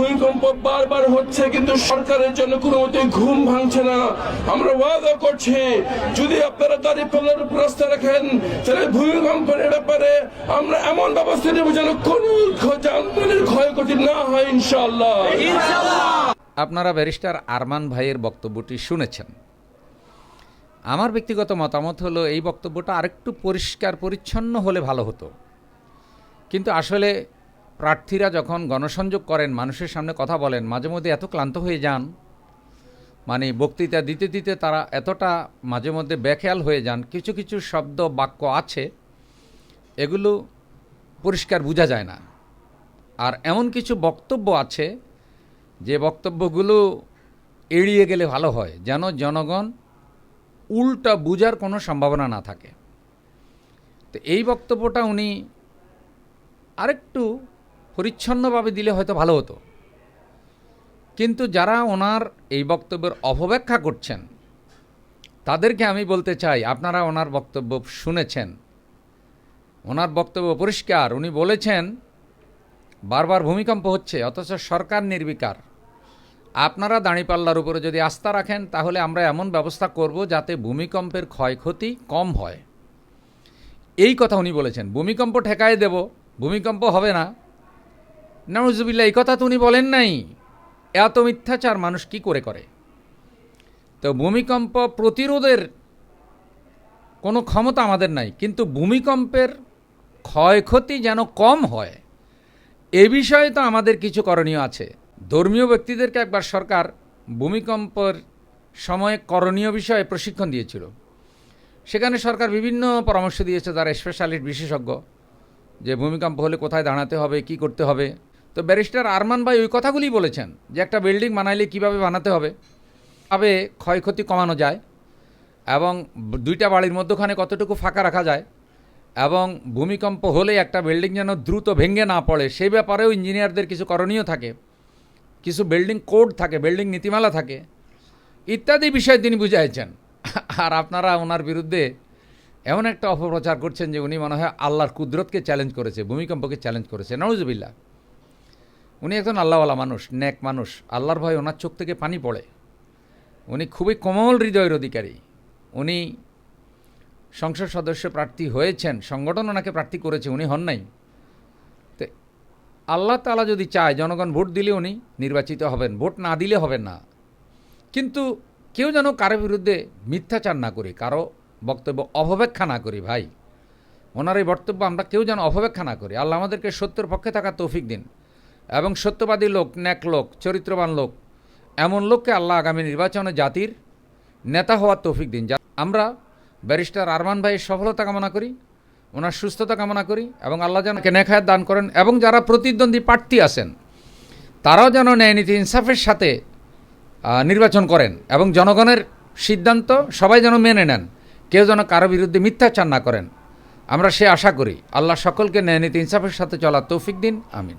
ভূমিকম্প বারবার হচ্ছে, কিন্তু সরকারের জন্য কোনো মতে ঘুম ভাঙছে না। আমরা ওয়াদা করছি, যদি আপনারা দাঁড়িয়ে পাল্লার রাস্তা রাখেন, তাহলে ভূমিকম্পের ব্যাপারে আমরা এমন ব্যবস্থা নেব যেন কোনো যানবাহনের ক্ষয়ক্ষতি না হয় ইনশাআল্লাহ। আপনারা ব্যারিস্টার আরমান ভাইয়ের বক্তব্যটি শুনেছেন। আমার ব্যক্তিগত মতামত হলো, এই বক্তব্যটা আরেকটু পরিষ্কার পরিচ্ছন্ন হলে ভালো হতো। কিন্তু আসলে প্রার্থীরা যখন গণসংযোগ করেন, মানুষের সামনে কথা বলেন, মাঝে মধ্যে এত ক্লান্ত হয়ে যান মানে বক্তৃতা দিতে দিতে তারা এতটা মাঝে মধ্যে বেখেয়াল হয়ে যান, কিছু কিছু শব্দ, বাক্য আছে, এগুলো পরিষ্কার বোঝা যায় না। আর এমন কিছু বক্তব্য আছে, যে বক্তব্যগুলো এড়িয়ে গেলে ভালো হয়, যেন জনগণ উল্টা বুঝার কোনো সম্ভাবনা না থাকে। তো এই বক্তব্যটা উনি আরেকটু পরিচ্ছন্নভাবে দিলে হয়তো ভালো হতো। কিন্তু যারা ওনার এই বক্তব্যের অপব্যাখ্যা করছেন, তাদেরকে আমি বলতে চাই, আপনারা ওনার বক্তব্য শুনেছেন। ওনার বক্তব্য পরিষ্কার। উনি বলেছেন, বারবার ভূমিকম্প হচ্ছে, অথচ সরকার নির্বিকার। আপনারা দাঁড়িপাল্লার উপরে যদি আস্থা রাখেন, তাহলে আমরা এমন ব্যবস্থা করব যাতে ভূমিকম্পের ক্ষয়ক্ষতি কম হয়। এই কথা উনি বলেছেন। ভূমিকম্প ঠেকায় দেব, ভূমিকম্প হবে না। নাউজুবিল্লা এই কথা তো উনি বলেন নাই। এত মিথ্যাচার মানুষ কি করে করে? তো ভূমিকম্প প্রতিরোধের কোনো ক্ষমতা আমাদের নাই, কিন্তু ভূমিকম্পের ক্ষয়ক্ষতি যেন কম হয়, এ বিষয়ে তো আমাদের কিছু করণীয় আছে। ধর্মীয় ব্যক্তিদেরকে একবার সরকার ভূমিকম্পের সময়ে করণীয় বিষয়ে প্রশিক্ষণ দিয়েছিল। সেখানে সরকার বিভিন্ন পরামর্শ দিয়েছে, তারা স্পেশালিস্ট বিশেষজ্ঞ, যে ভূমিকম্প হলে কোথায় দাঁড়াতে হবে, কি করতে হবে। তো ব্যারিস্টার আরমান ভাই ওই কথাগুলি বলেছেন যে একটা বিল্ডিং বানাইলে কীভাবে বানাতে হবে। তবে ক্ষয়ক্ষতি কমানো যায় এবং দুইটা বাড়ির মধ্যখানে কতটুকু ফাঁকা রাখা যায় এবং ভূমিকম্প হলে একটা বিল্ডিং যেন দ্রুত ভেঙে না পড়ে সেই ব্যাপারেও ইঞ্জিনিয়ারদের কিছু করণীয় থাকে, কিছু বিল্ডিং কোড থাকে, বিল্ডিং নীতিমালা থাকে, ইত্যাদি বিষয় তিনি বুঝাইছেন। আর আপনারা ওনার বিরুদ্ধে এমন একটা অপপ্রচার করছেন যে উনি মনে হয় আল্লাহর কুদরতকে চ্যালেঞ্জ করেছে, ভূমিকম্পকে চ্যালেঞ্জ করেছে। নওয়াজবিল্লা উনি একজন আল্লাহওয়ালা মানুষ ন্যাক মানুষ। আল্লাহর ভয় ওনার চোখ থেকে পানি পড়ে। উনি খুবই কোমল হৃদয়ের অধিকারী। উনি সংসদ সদস্য প্রার্থী হয়েছেন, সংগঠন ওনাকে প্রার্থী করেছে, উনি হন নাই। তো আল্লাহ তালা যদি চায়, জনগণ ভোট দিলে উনি নির্বাচিত হবেন, ভোট না দিলে হবেন না। কিন্তু কেউ যেন কারও বিরুদ্ধে মিথ্যাচার না করি, কারও বক্তব্য অপব্যাখ্যা না করি, ভাই। ওনার এই বক্তব্য আমরা কেউ যেন অপব্যাখ্যা না করি। আল্লাহ আমাদেরকে সত্যের পক্ষে থাকার তৌফিক দিন। এবং সত্যবাদী লোক, ন্যাক লোক, চরিত্রবান লোক, এমন লোককে আল্লাহ আগামী নির্বাচনে জাতির নেতা হওয়ার তৌফিক দিন। যা আমরা ব্যারিস্টার আরমান ভাইয়ের সফলতা কামনা করি, ওনার সুস্থতা কামনা করি এবং আল্লাহ যেন নেখায়াত দান করেন এবং যারা প্রতিদ্বন্দ্বী প্রার্থী আছেন, তারাও যেন ন্যায় নীতি ইনসাফের সাথে নির্বাচন করেন এবং জনগণের সিদ্ধান্ত সবাই যেন মেনে নেন, কেউ যেন কারও বিরুদ্ধে মিথ্যাচার না করেন। আমরা সে আশা করি, আল্লাহ সকলকে ন্যায় নীতি ইনসাফের সাথে চলার তৌফিক দিন। আমিন।